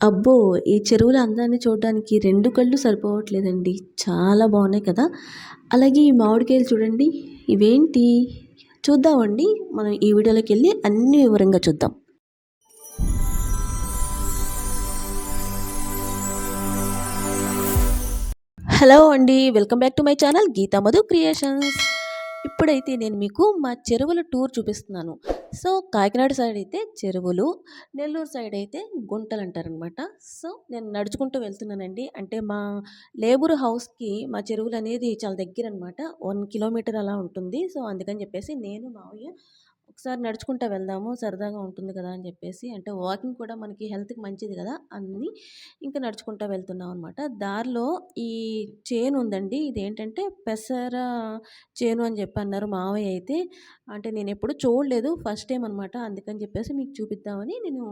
అబ్బో! ఈ చెరువుల అందాన్ని చూడడానికి రెండు కళ్ళు సరిపోవట్లేదండి. చాలా బాగున్నాయి కదా! అలాగే ఈ మామిడికాయలు చూడండి. ఇవేంటి? చూద్దామండి. మనం ఈ వీడియోలోకి వెళ్ళి అన్ని వివరంగా చూద్దాం. హలో అండి. Welcome back to my channel Geetha Madhu creations. ఇప్పుడైతే నేను మీకు మా చెరువుల టూర్ చూపిస్తున్నాను. సో, కాకినాడ సైడ్ అయితే చెరువులు, నెల్లూరు సైడ్ అయితే గుంటలు అంటారనమాట సో, నేను నడుచుకుంటూ వెళ్తున్నానండి. అంటే మా లేబర్ హౌస్‌కి మా చెరువులనేది చాలా దగ్గర అనమాట వన్ కిలోమీటర్ అలా ఉంటుంది. సో, అందుకని చెప్పేసి నేను, మావయ్య ఒకసారి నడుచుకుంటా వెళ్దాము. సరదాగా ఉంటుంది కదా! అని చెప్పేసి అంటే వాకింగ్ కూడా మనకి హెల్త్‌కి మంచిది కదా! అని ఇంకా నడుచుకుంటా వెళ్తున్నాం అనమాట. దారిలో ఈ చేను ఉందండి. ఇదేంటంటే పెసర చేను అని చెప్పి అన్నారు మావయ్య అయితే. అంటే నేను ఎప్పుడు చూడలేదు. ఫస్ట్ టైం అనమాట. అందుకని చెప్పేసి మీకు చూపిద్దామని నేను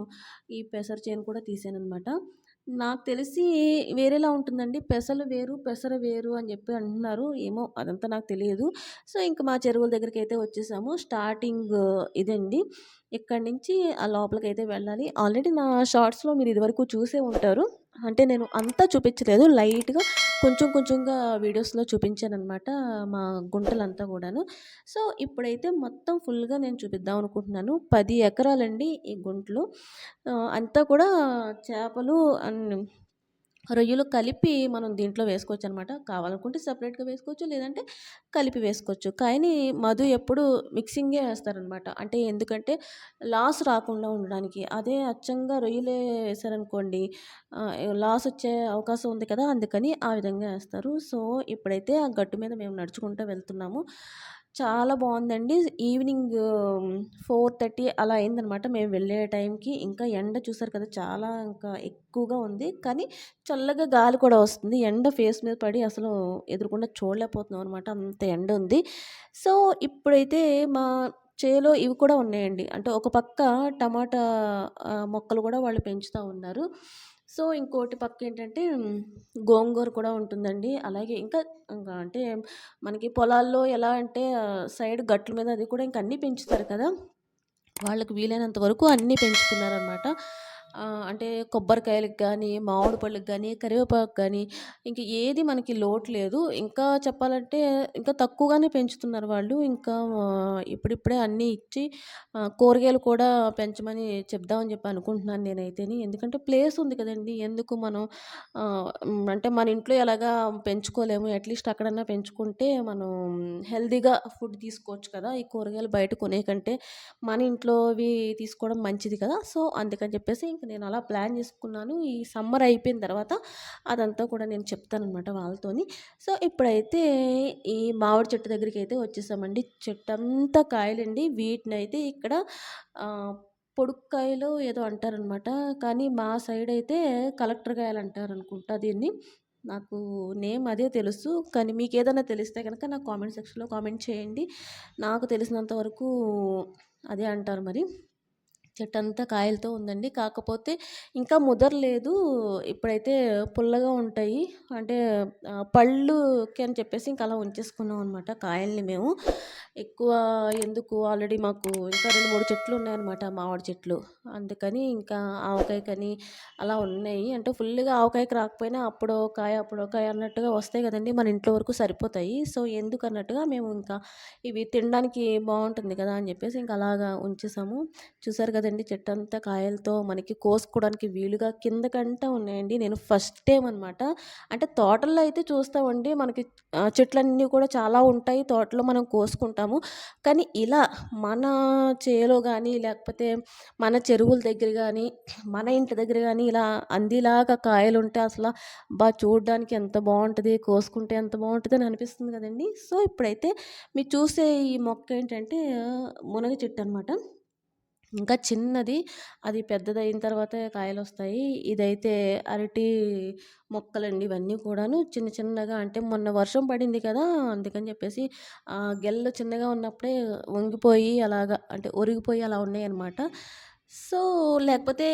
ఈ పెసర చేను కూడా తీసాను అనమాట నాకు తెలిసి వేరేలా ఉంటుందండి. పెసలు వేరు, పెసర వేరు అని చెప్పి అంటున్నారు. ఏమో అదంతా నాకు తెలియదు. సో, ఇంక మా చెరువుల దగ్గరికైతే వచ్చేసాము. స్టార్టింగ్ ఇదండి. ఇక్కడి నుంచి ఆ లోపలికి అయితే వెళ్ళాలి. ఆల్రెడీ నా షార్ట్స్‌లో మీరు ఇదివరకు చూసే ఉంటారు. అంటే నేను అంతా చూపించలేదు. లైట్‌గా కొంచెం కొంచెంగా వీడియోస్‌లో చూపించాను అనమాట మా గుంటలంతా కూడాను. సో, ఇప్పుడైతే మొత్తం ఫుల్‌గా నేను చూపిద్దాం అనుకుంటున్నాను. పది ఎకరాలండి ఈ గుంటలు. అంతా కూడా చేపలు అండ్ రొయ్యలు కలిపి మనం దీంట్లో వేసుకోవచ్చు అనమాట కావాలనుకుంటే సెపరేట్‌గా వేసుకోవచ్చు. లేదంటే కలిపి వేసుకోవచ్చు. కానీ మధు ఎప్పుడు మిక్సింగే వేస్తారనమాట. అంటే ఎందుకంటే లాస్ రాకుండా ఉండడానికి. అదే అచ్చంగా రొయ్యలే వేశారనుకోండి లాస్ వచ్చే అవకాశం ఉంది కదా! అందుకని ఆ విధంగా వేస్తారు. సో, ఇప్పుడైతే ఆ గట్టు మీద మేము నడుచుకుంటూ వెళ్తున్నాము. చాలా బాగుందండి ఈవినింగ్ 4:30 అలా అయిందనమాట మేము వెళ్ళే టైంకి. ఇంకా ఎండ చూసారు కదా! చాలా ఇంకా ఎక్కువగా ఉంది. కానీ చల్లగా గాలి కూడా వస్తుంది. ఎండ ఫేస్ మీద పడి అసలు ఎదురుకుండా చూడలేకపోతున్నాం అనమాట. అంత ఎండ ఉంది. సో, ఇప్పుడైతే మా చేలో ఇవి కూడా ఉన్నాయండి. అంటే ఒక పక్క టమాటా మొక్కలు కూడా వాళ్ళు పెంచుతూ ఉన్నారు. సో, ఇంకోటి పక్క ఏంటంటే గోంగూర కూడా ఉంటుందండి. అలాగే ఇంకా ఇంకా అంటే మనకి పొలాల్లో ఎలా అంటే సైడ్ గట్ల మీద అది కూడా ఇంకా అన్నీ పెంచుతారు కదా! వాళ్ళకి వీలైనంత వరకు అన్నీ పెంచుతున్నారనమాట. అంటే కొబ్బరికాయలకి కానీ మామిడి పళ్ళకి కానీ కరివేపాకు కానీ ఇంక ఏది మనకి లోటు లేదు. ఇంకా చెప్పాలంటే ఇంకా తక్కువగానే పెంచుతున్నారు వాళ్ళు. ఇంకా ఇప్పుడిప్పుడే అన్నీ ఇచ్చి కూరగాయలు కూడా పెంచమని చెప్దామని చెప్పి అనుకుంటున్నాను నేనైతేని. ఎందుకంటే ప్లేస్ ఉంది కదండీ! ఎందుకు మనం అంటే మన ఇంట్లో ఎలాగా పెంచుకోలేము. అట్‌లీస్ట్ అక్కడన్నా పెంచుకుంటే మనం హెల్తీగా ఫుడ్ తీసుకోవచ్చు కదా! ఈ కూరగాయలు బయట కొనే కంటే మన ఇంట్లోవి తీసుకోవడం మంచిది కదా! సో, అందుకని చెప్పేసి ఇంక నేను అలా ప్లాన్ చేసుకున్నాను. ఈ సమ్మర్ అయిపోయిన తర్వాత అదంతా కూడా నేను చెప్తాననమాట వాళ్ళతోని. సో, ఇప్పుడైతే ఈ మామిడి చెట్టు దగ్గరికి అయితే వచ్చేసామండి. చెట్టంతా కాయలండి. వీటిని అయితే ఇక్కడ పొడుక్కాయలు ఏదో అంటారనమాట. కానీ మా సైడ్ అయితే కలెక్టర్ కాయలు అంటారు అనుకుంటా దీన్ని. నాకు నేమ్ అదే తెలుసు. కానీ మీకు ఏదైనా తెలిస్తే కనుక నాకు కామెంట్ సెక్షన్‌లో కామెంట్ చేయండి. నాకు తెలిసినంత వరకు అదే అంటారు మరి. చెట్టు అంతా కాయలతో ఉందండి. కాకపోతే ఇంకా ముదరలేదు. ఇప్పుడైతే పుల్లగా ఉంటాయి. అంటే పళ్ళుకి అని చెప్పేసి ఇంకా అలా ఉంచేసుకున్నాం అనమాట కాయల్ని మేము. ఎక్కువ ఎందుకు ఆల్రెడీ మాకు ఇంకా 2, 3 చెట్లు ఉన్నాయన్నమాట మామిడి చెట్లు. అందుకని ఇంకా ఆవకాయ కానీ అలా ఉన్నాయి. అంటే ఫుల్‌గా ఆవకాయకి రాకపోయినా అప్పుడో కాయ, అప్పుడో కాయ అన్నట్టుగా వస్తాయి కదండి మన ఇంట్లో వరకు సరిపోతాయి. సో, ఎందుకన్నట్టుగా మేము ఇంకా ఇవి తినడానికి బాగుంటుంది కదా! అని చెప్పేసి ఇంకా అలాగా ఉంచేసాము. చూసారు అండి చెట్టు అంతా కాయలతో మనకి కోసుకోవడానికి వీలుగా కిందకంటా ఉన్నాయండి. నేను ఫస్ట్ టైం అనమాట. అంటే తోటల్లో అయితే చూస్తామండి. మనకి చెట్లన్నీ కూడా చాలా ఉంటాయి. తోటలో మనం కోసుకుంటాము. కానీ ఇలా మన చేలో కానీ లేకపోతే మన చెరువుల దగ్గర కానీ మన ఇంటి దగ్గర కానీ ఇలా అందిలాగా కాయలు ఉంటే అసలు బా చూడడానికి ఎంత బాగుంటుంది కోసుకుంటే ఎంత బాగుంటుంది అని అనిపిస్తుంది కదండి సో, ఇప్పుడైతే మీరు చూసే ఈ మొక్క ఏంటంటే మునగ చెట్టు అనమాట. ఇంకా చిన్నది. అది పెద్దదయిన తర్వాతే కాయలొస్తాయి. ఇదైతే అరటి మొక్కలండి ఇవన్నీ కూడాను. చిన్న చిన్నగా అంటే మొన్న వర్షం పడింది కదా! అందుకని చెప్పేసి ఆ గెలలు చిన్నగా ఉన్నప్పుడే వంగిపోయి అలాగా అంటే ఒరిగిపోయి అలా ఉన్నాయన్నమాట. సో, లేకపోతే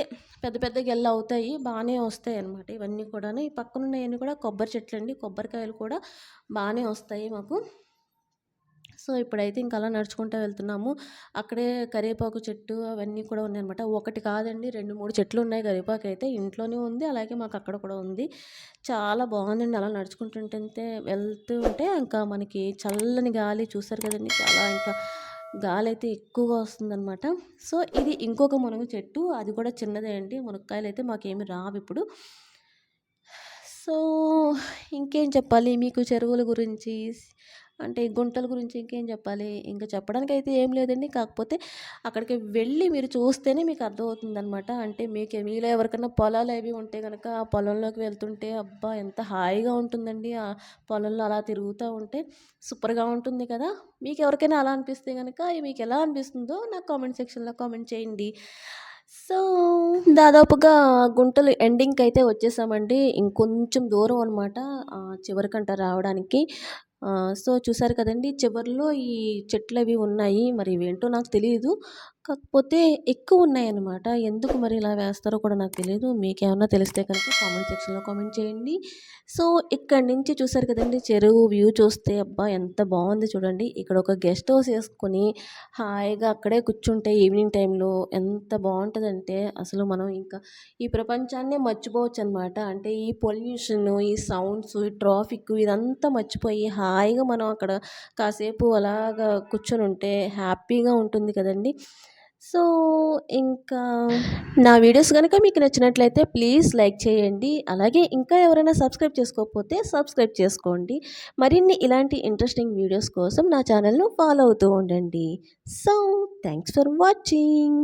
పెద్ద పెద్ద గిల్లు అవుతాయి బాగానే వస్తాయి అన్నమాట ఇవన్నీ కూడాను. ఈ పక్కనున్నయన్నీ కూడా కొబ్బరి చెట్లండి. కొబ్బరికాయలు కూడా బాగానే వస్తాయి మాకు. సో ఇప్పుడైతే ఇంకా అలా నడుచుకుంటూ వెళ్తున్నాము. అక్కడే కరివేపాకు చెట్టు అవన్నీ కూడా ఉన్నాయన్నమాట. ఒకటి కాదండి రెండు మూడు చెట్లు ఉన్నాయి కరివేపాకు అయితే. ఇంట్లోనే ఉంది అలాగే మాకు అక్కడ కూడా ఉంది. చాలా బాగుందండి అలా నడుచుకుంటుంటే వెళ్తూ ఉంటే ఇంకా మనకి చల్లని గాలి చూసారు కదండి చాలా ఇంకా గాలి అయితే ఎక్కువగా వస్తుందన్నమాట. సో ఇది ఇంకొక మునగ చెట్టు అది కూడా చిన్నదే అండి మునక్కాయలు అయితే మాకేమి రావు ఇప్పుడు. సో ఇంకేం చెప్పాలి మీకు చెరువుల గురించి అంటే గుంటల గురించి ఇంకేం చెప్పాలి? ఇంకా చెప్పడానికి అయితే ఏం లేదండి. కాకపోతే అక్కడికి వెళ్ళి మీరు చూస్తేనే మీకు అర్థమవుతుంది అనమాట అంటే మీకు మీలో ఎవరికైనా పొలాలు అవి ఉంటే కనుక ఆ పొలంలోకి వెళ్తుంటే అబ్బా! ఎంత హాయిగా ఉంటుందండి. ఆ పొలంలో అలా తిరుగుతూ ఉంటే సూపర్గా ఉంటుంది కదా! మీకు ఎవరికైనా అలా అనిపిస్తే కనుక మీకు ఎలా అనిపిస్తుందో నాకు కామెంట్ సెక్షన్లో కామెంట్ చేయండి. సో దాదాపుగా గుంటలు ఎండింగ్కి అయితే వచ్చేసామండి. ఇంకొంచెం దూరం అనమాట చివరికంట రావడానికి. సో చూసారు కదండి చివర్లో ఈ చెట్లు అవి ఉన్నాయి. మరి ఇవేంటో నాకు తెలియదు కాకపోతే ఎక్కువ ఉన్నాయన్నమాట. ఎందుకు మరి ఇలా వేస్తారో కూడా నాకు తెలియదు మీకేమన్నా తెలిస్తే కనుక కామెంట్ సెక్షన్లో కామెంట్ చేయండి. సో ఇక్కడి నుంచి చూసారు కదండి చెరువు వ్యూ చూస్తే అబ్బా ఎంత బాగుంది చూడండి. ఇక్కడ ఒక గెస్ట్ హౌస్ వేసుకొని హాయిగా అక్కడే కూర్చుంటే ఈవినింగ్ టైంలో ఎంత బాగుంటుందంటే అసలు మనం ఇంకా ఈ ప్రపంచాన్నే మర్చిపోవచ్చు అనమాట అంటే ఈ పొల్యూషన్ ఈ సౌండ్స్ ఈ ట్రాఫిక్ ఇదంతా మర్చిపోయి హాయిగా మనం అక్కడ కాసేపు అలాగా కూర్చొని ఉంటే హ్యాపీగా ఉంటుంది కదండి. సో ఇంకా నా వీడియోస్ కనుక మీకు నచ్చినట్లయితే ప్లీజ్ లైక్ చేయండి. అలాగే ఇంకా ఎవరైనా సబ్స్క్రైబ్ చేసుకోకపోతే సబ్స్క్రైబ్ చేసుకోండి. మరిన్ని ఇలాంటి ఇంట్రెస్టింగ్ వీడియోస్ కోసం నా ఛానల్ను ఫాలో అవుతూ ఉండండి. So thanks for watching.